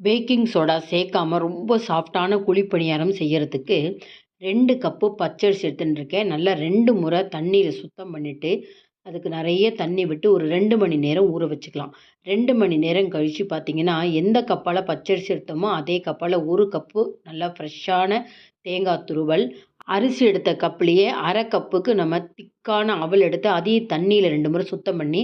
Baking soda சேர்க்காம ரொம்ப சாஃப்டான குழி பணியாரம் செய்கிறதுக்கு ரெண்டு கப்பு பச்சரிசி எடுத்துன்னு இருக்கேன். நல்லா ரெண்டு முறை தண்ணியில் சுத்தம் பண்ணிவிட்டு அதுக்கு நிறைய தண்ணி விட்டு ஒரு ரெண்டு மணி நேரம் ஊற வச்சுக்கலாம். ரெண்டு மணி நேரம் கழித்து பார்த்தீங்கன்னா எந்த கப்பால் பச்சரிசி எடுத்தோமோ அதே கப்பால் ஒரு கப்பு நல்லா ஃப்ரெஷ்ஷான தேங்காய் துருவல் அரிசி எடுத்த கப்புலேயே அரை கப்புக்கு நம்ம திக் திக்கான அவல் எடுத்து அதையும் தண்ணியில் ரெண்டு முறை சுத்தம் பண்ணி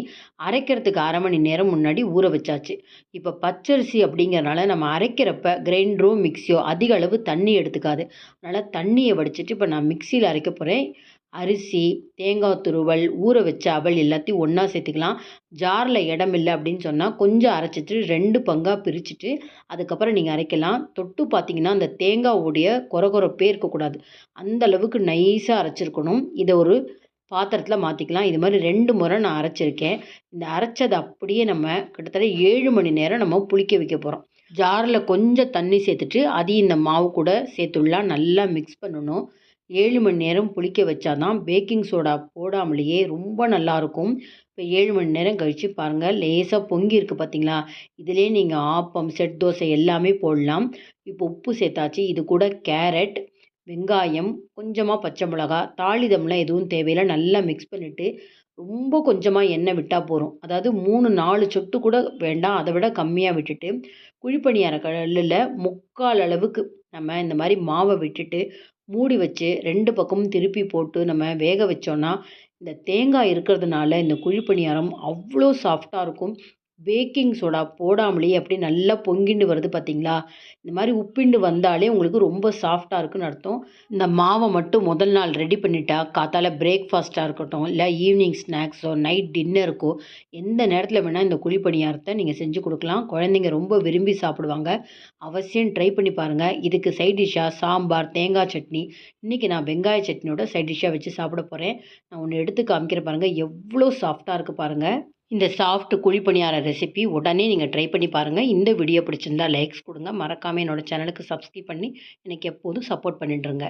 அரைக்கிறதுக்கு அரை மணி நேரம் முன்னாடி ஊற வச்சாச்சு. இப்போ பச்சரிசி அப்படிங்கிறனால நம்ம அரைக்கிறப்ப கிரைண்டரோ மிக்ஸியோ அதிக அளவு தண்ணி எடுத்துக்காது. அதனால் தண்ணியை வடிச்சிட்டு இப்போ நான் மிக்சியில் அரைக்க போகிறேன் அரிசி தேங்காய் துருவல் ஊற வச்ச அவல் எல்லாத்தையும் ஒன்றா சேர்த்துக்கலாம். ஜாரில் இடம் இல்லை அப்படின்னு சொன்னால் கொஞ்சம் அரைச்சிட்டு ரெண்டு பங்காக பிரிச்சுட்டு அதுக்கப்புறம் நீங்கள் அரைக்கலாம். தொட்டு பார்த்தீங்கன்னா அந்த தேங்காவுடைய கொரகொரப்பே இருக்கக்கூடாது. அந்த அளவுக்கு நைஸாக அரைச்சிருக்கணும். இதை ஒரு பாத்திரத்தில் மாற்றிக்கலாம் இது மாதிரி ரெண்டு முறை நான் அரைச்சிருக்கேன். இந்த அரைச்சதை அப்படியே நம்ம கிட்டத்தட்ட ஏழு மணி நேரம் நம்ம புளிக்க வைக்க போகிறோம் ஜாரில் கொஞ்சம் தண்ணி சேர்த்துட்டு அதையும் இந்த மாவு கூட சேர்த்துடலாம். நல்லா மிக்ஸ் பண்ணணும். ஏழு மணி நேரம் புளிக்க வச்சா தான் பேக்கிங் சோடா போடாமலேயே ரொம்ப நல்லாயிருக்கும் இப்போ ஏழு மணி நேரம் கழித்து பாருங்கள் லேசாக பொங்கி இருக்குது பார்த்தீங்களா இதிலே நீங்கள் ஆப்பம் செட் தோசை எல்லாமே போடலாம். இப்போ உப்பு சேர்த்தாச்சு. இது கூட கேரட் வெங்காயம் கொஞ்சமாக பச்சை மிளகா தாளிதம்லாம் எதுவும் தேவையில்லை. நல்லா மிக்ஸ் பண்ணிவிட்டு ரொம்ப கொஞ்சமாக எண்ணெய் விட்டால் போதும். அதாவது மூணு நாலு சொட்டு கூட வேண்டாம். அதை விட கம்மியாக விட்டுட்டு குழிப்பணியார கல்லில் முக்கால் அளவுக்கு நம்ம இந்த மாதிரி மாவை விட்டுட்டு மூடி வச்சு ரெண்டு பக்கமும் திருப்பி போட்டு நம்ம வேக வச்சோன்னா இந்த தேங்காய் இருக்கிறதுனால இந்த குழிப்பணியாரம் அவ்வளோ சாஃப்டாக இருக்கும். பேக்கிங் சோடா போடாமலேயே அப்படியே நல்லா பொங்கிண்டு வருது பார்த்தீங்களா? இந்த மாதிரி உப்பிண்டு வந்தாலே உங்களுக்கு ரொம்ப சாஃப்டாக இருக்குன்னு அர்த்தம். இந்த மாவை மட்டும் முதல் நாள் ரெடி பண்ணிட்டா காத்தால பிரேக்ஃபாஸ்ட்டாக இருக்கட்டும் இல்லை ஈவினிங் ஸ்நாக்ஸோ நைட் டின்னருக்கோ எந்த நேரத்தில் வேணால் இந்த குழிப்பணியாரத்தை நீங்கள் செஞ்சு கொடுக்கலாம். குழந்தைங்க ரொம்ப விரும்பி சாப்பிடுவாங்க. அவசியம் ட்ரை பண்ணி பாருங்கள் இதுக்கு சைட் டிஷ்ஷாக சாம்பார் தேங்காய் சட்னி. இன்றைக்கி நான் வெங்காய சட்னியோட சைட் டிஷ்ஷாக வச்சு சாப்பிட போகிறேன் நான் ஒன்று எடுத்து காமிக்கிற பாருங்கள் எவ்வளோ சாஃப்டாக இருக்குது பாருங்கள் இந்த சாஃப்ட் குழிப்பணியார ரெசிபி உடனே நீங்கள் ட்ரை பண்ணி பாருங்கள் இந்த வீடியோ பிடிச்சிருந்தா லைக்ஸ் கொடுங்க. மறக்காமல் என்னோடய சேனலுக்கு சப்ஸ்கிரைப் பண்ணி எனக்கு எப்போதும் சப்போர்ட் பண்ணிட்டுருங்க